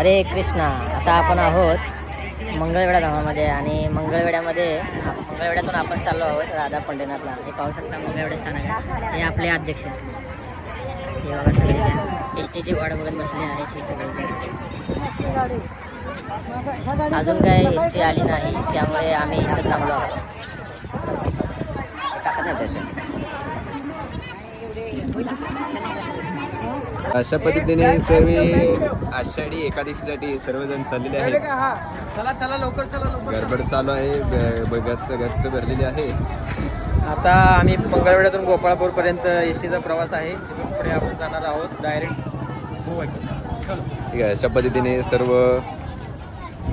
हरे कृष्णा. आता आपण आहोत मंगळवेढा धामामध्ये आणि मंगळवेड्यामध्ये मंगळवेड्यातून आपण चाललो आहोत राधा पंढरीनाथला. हे पाहू शकता मंगळवेढा स्थानक आहे. हे आपले अध्यक्ष हे सगळे एस टीची वाट बघत बसले आहेत हे सगळे अजून काय एस टी आली नाही त्यामुळे आम्ही इथंच थांबलो आहोत. टाकत नाही अशा पद्धतीने सर्व आषाढी एकादशीसाठी सर्वजण चाललेले आहेत. चला चला लवकर चला लवकर. गडबड चालू आहे. गच्च गच्च भरलेली आहे. आता आम्ही मंगळवेढ्यातून गोपाळपूर पर्यंत एस टीचा प्रवास आहे. तिथून पुढे आपण जाणार आहोत डायरेक्ट ठीक आहे. अशा पद्धतीने सर्व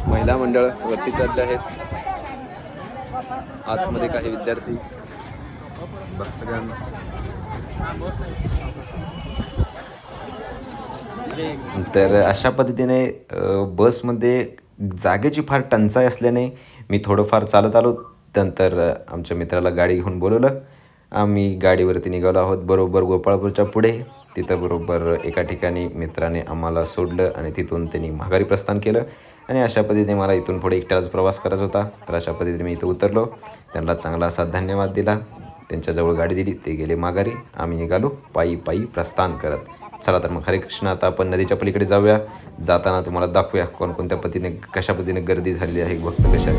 महिला मंडळ वरती चालले आहेत. आतमध्ये काही विद्यार्थी. भक्तगण. तर अशा पद्धतीने बसमध्ये जागेची फार टंचाई असल्याने मी थोडंफार चालत आलो. नंतर आमच्या मित्राला गाडी घेऊन बोलवलं. आम्ही गाडीवरती निघालो आहोत बरोबर गोपाळपूरच्या पुढे. तिथं बरोबर एका ठिकाणी मित्राने आम्हाला सोडलं आणि तिथून त्यांनी माघारी प्रस्थान केलं. आणि अशा पद्धतीने मला इथून पुढे एकट्याच प्रवास करायचा होता. तर अशा पद्धतीने मी इथं उतरलो. त्यांना चांगला असा धन्यवाद दिला. त्यांच्याजवळ गाडी दिली. ते गेले माघारी. आम्ही निघालो. पायी पायी प्रस्थान करत. चला तर मग हरे कृष्ण आता आपण नदीच्या पलीकडे जाऊया. जाताना तुम्हाला दाखवूया कोणकोणत्या पद्धतीने कशा पद्धतीने गर्दी झालेली आहे भक्त कशा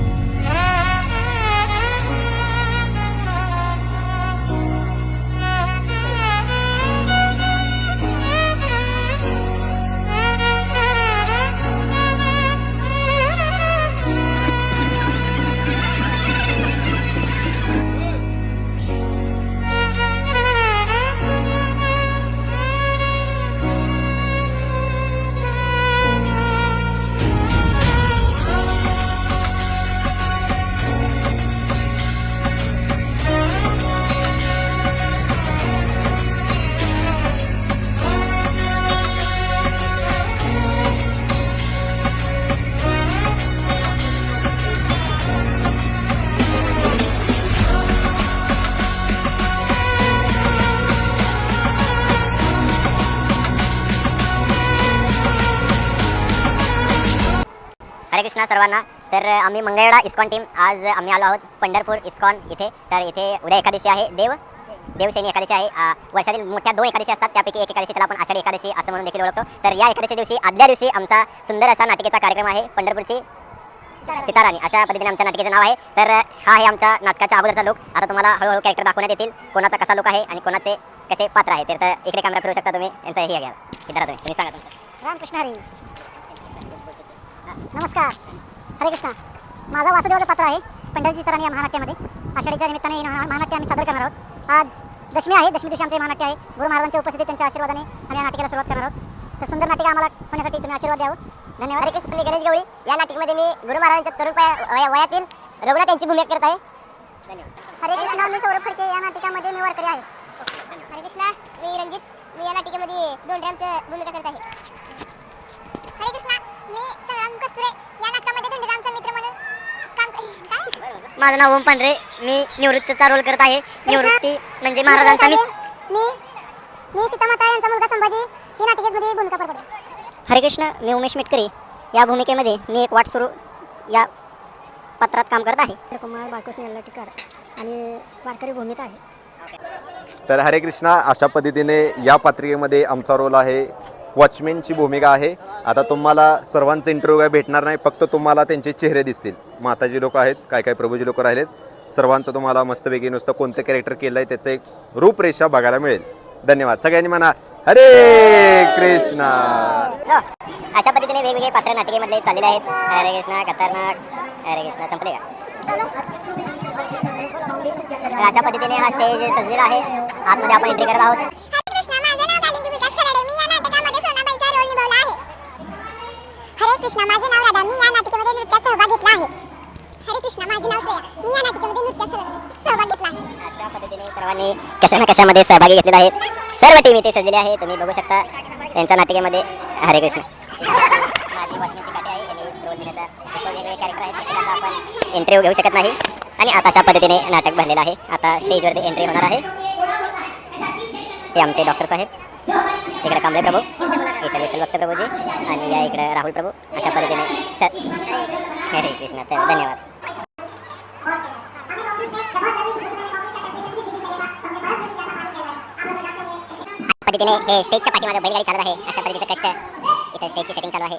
कृष्णा सर्वांना. तर आम्ही मंगळवेढा इस्कॉन टीम आज आम्ही आलो आहोत पंढरपूर इस्कॉन इथे. तर इथे उद्या एकादशी आहे देव देवशैनी एकादशी आहे. वर्षातील मोठ्या दोन एकादशी असतात त्यापैकी एक एकादशी त्याला आपण आषाढी एकादशी असं म्हणून देखील ओळखतो. तर या एकादशी दिवशी आदल्या दिवशी आमचा सुंदर असा नाटिकेचा कार्यक्रम आहे पंढरपूरची सिताराणी. अशा पद्धतीने आमच्या नाटिकेचं नाव आहे. तर हा आहे आमच्या नाटकाच्या अगोदरचा लोक आता तुम्हाला हळूहळू कॅरेक्टर दाखवण्यात येतील कोणाचा कसा लोक आहे आणि कोणाचे कसे पात्र आहे तर इकडे कॅमेरा फिरू शकता तुम्ही. यांचा हे घ्या. तुम्ही. तुम्ही सांगा तुमचं. रामकृष्ण हरी. नमस्कार. हरे कृष्णा. माझा वासुदेवाचं पात्र आहे पंढरीची तराणी या महानाट्यामध्ये. आषाढीच्या निमित्ताने महा- महानाट्य आम्ही सादर करणार आहोत. आज दशमी आहे दशमी दिवशी आमचे महानाट्य आहे. गुरु महाराजांच्या उपस्थितीत त्यांच्या आशीर्वादाने आम्ही या नाटिकेला सुरुवात करणार आहोत. तर सुंदर नाटिका आम्हाला होण्यासाठी तुम्ही आशीर्वाद द्यावं. धन्यवाद. हरे कृष्ण मी गणेश गवळी. या नाटकामध्ये मी गुरु महाराजांच्या तरुण वया- वया- वयातील रघुनाथ यांची भूमिका करत आहे. धन्यवाद. हरे कृष्णा मी सौरभ फडके या नाटिकामध्ये मी वरकरी आहे. हरे कृष्णा मी रंजित. मी या नाटिकेमध्ये दोन ड्रॅमचं भूमिका करत आहे. मी संग्राम कस्तुरे या नाटकामध्ये धोंडीरामचा मित्र म्हणून काम काय? माझं नाव ओम पांढरे. मी निवृत्तीचा रोल करत आहे. निवृत्ती म्हणजे महाराजांचा मित्र. मी मी सीतामाता यांचा मुलगा संभाजी ही नाटिकेमध्ये भूमिका पार पडेल हरे कृष्ण मी उमेश मिटकरी. या भूमिकेमध्ये मी एक वाट सुरू या पत्रात काम करत आहे. कुमार बाळकृष्ण यल्लाटीकर आणि वारकरी भूमिका आहे. तर हरे कृष्णा अशा पद्धतीने या पत्रिकेमध्ये आमचा रोल आहे. वॉचमॅनची भूमिका आहे. आता तुम्हाला सर्वांचा इंटरव्ह्यू काय भेटणार नाही फक्त तुम्हाला त्यांचे चेहरे दिसतील. माताजी लोक आहेत काय काय प्रभूजी लोक राहिलेत. सर्वांचं तुम्हाला मस्तपैकी नुसतं कोणतं कॅरेक्टर केलं आहे त्याचं एक रूपरेषा बघायला मिळेल. धन्यवाद. सगळ्यांनी म्हणा हरे कृष्णा. अशा पद्धतीने वेगवेगळे पात्र नाटिकेमधले चाललेले आहेत. हरे कृष्णा खतरनाक. हरे कृष्णा संपले का? अशा पद्धतीने हा स्टेज सजलेला आहे. आतमध्ये आपण एंट्री करत आहोत हरे कृष्णा माझं नाव दालिंदी विकास खराडे मी या नाटकामध्ये सोनाबाईचा रोल निभावला आहे हरे कृष्णा माझं नाव राधा. मी या नाटिकेमध्ये नृत्यात सहभाग घेतला आहे. हरे कृष्णा माझे नाव श्रेया. मी या नाटिकेमध्ये नृत्यात सहभाग घेतला आहे. अशा पद्धतीने सर्वांनी कशा ना कशामध्ये सहभागी घेतलेला आहे? सर्व टीम इथे सजलेली आहे. तुम्ही बघू शकता त्यांच्या नाटिकेमध्ये. हरे कृष्ण. माझी वाचण्याची काठी आहे. यांनी रोल देण्याचा वेगवेगळे कॅरेक्टर आहेत. त्याचा आपण इंटरव्ह्यू घेऊ शकत नाही. आणि आता अशा पद्धतीने नाटक भरलेलं आहे. आता स्टेजवरती एंट्री होणार आहे. ते आमचे डॉक्टर साहेब. इकडे कांबळे प्रभू. इकडे विठ्ठल भक्त प्रभूजी. आणि या इकडे राहुल प्रभू अशा पद्धतीने सर हरे कृष्ण तर धन्यवाद. पद्धतीने हे स्टेजच्या पाठीमागे बैलगाडी चालू आहे अशा पद्धतीचं कष्ट इथं स्टेजची सेटिंग चालू आहे.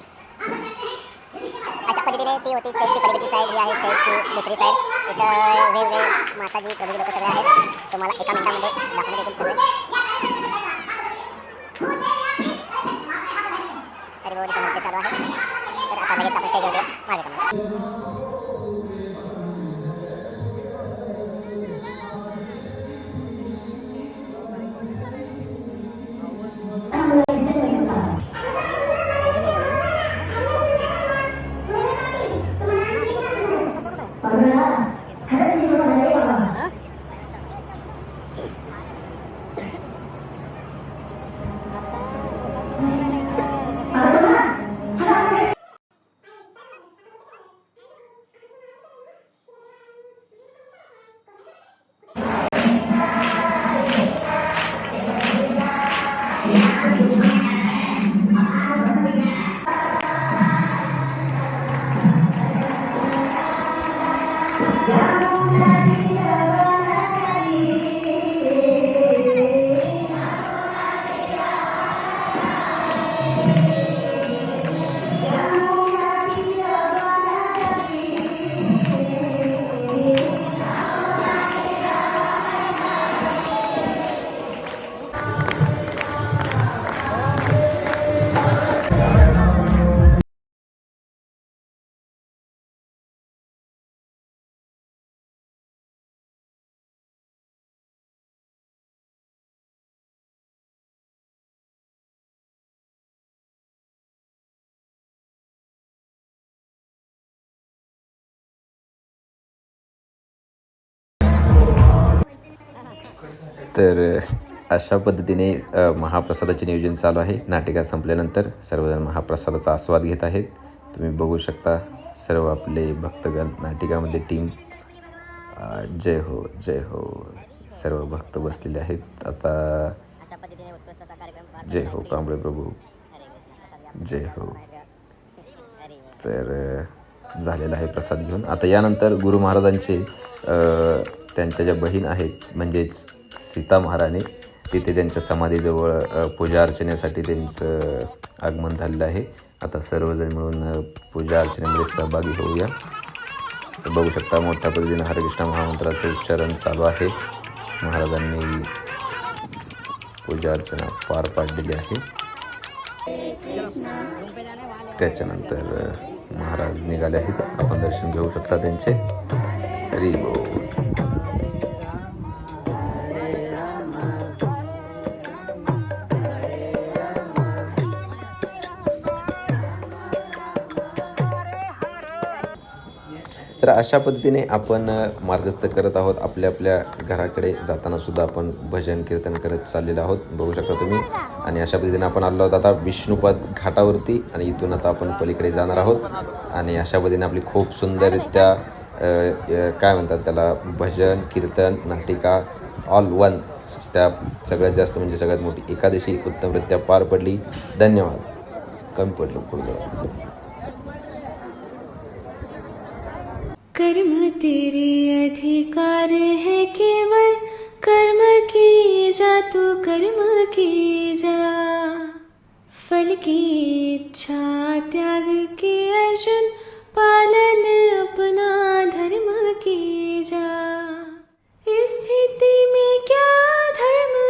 अशा पद्धतीने ती होती स्टेजची पलीकडची साईड ही आहे स्टेजची दुसरी साईड इथं वेगवेगळे माताजी प्रभू लोक सगळे आहेत. तुम्हाला एका मिनिटामध्ये दाखवण्यात येतील सगळे. हरिभाऊ इथं नृत्य चालू आहे तर आता लगेच आपण स्टेजवर जाऊ तर अशा पद्धतीने महाप्रसादाचे नियोजन चालू आहे. नाटिका संपल्यानंतर सर्वजण महाप्रसादाचा आस्वाद घेत आहेत. तुम्ही बघू शकता सर्व आपले भक्तगण नाटिकामध्ये टीम जय हो जय हो सर्व भक्त बसलेले आहेत. आता जय हो कांबळे प्रभू. जय हो. तर झालेला आहे प्रसाद घेऊन. आता यानंतर गुरु महाराजांचे त्यांच्या ज्या बहीण आहेत म्हणजेच सीता महाराणी तिथे त्यांच्या समाधीजवळ पूजा अर्चनेसाठी त्यांचं आगमन झालेलं आहे. आता सर्वजण मिळून पूजा अर्चनेमध्ये सहभागी होऊया. तर बघू शकता मोठ्या पद्धतीने हरेकृष्ण महामंत्राचं उच्चारण चालू आहे. महाराजांनी पूजा अर्चना पार पाडलेली आहे. त्याच्यानंतर महाराज निघाले आहेत. आपण दर्शन घेऊ शकता त्यांचे. हरी बोल. अशा पद्धतीने आपण मार्गस्थ करत आहोत. आपल्या आपल्या घराकडे जाताना सुद्धा आपण भजन कीर्तन करत चाललेलो आहोत. बघू शकता तुम्ही. आणि अशा पद्धतीने आपण आलो आहोत. आता विष्णुपद घाटावरती आणि इथून आता आपण पलीकडे जाणार आहोत. आणि अशा पद्धतीने आपली खूप सुंदररित्या काय म्हणतात त्याला भजन कीर्तन नाटिका ऑल वन त्या सगळ्यात जास्त म्हणजे सगळ्यात मोठी एकादशी उत्तमरित्या पार पडली. धन्यवाद. कमी पडलं पुढं कर्म तेरे अधिकार है केवल। कर्म की जा तू कर्म की जा। फल की इच्छा त्याग के अर्जुन, पालन अपना धर्म की जा। स्थिति में क्या धर्म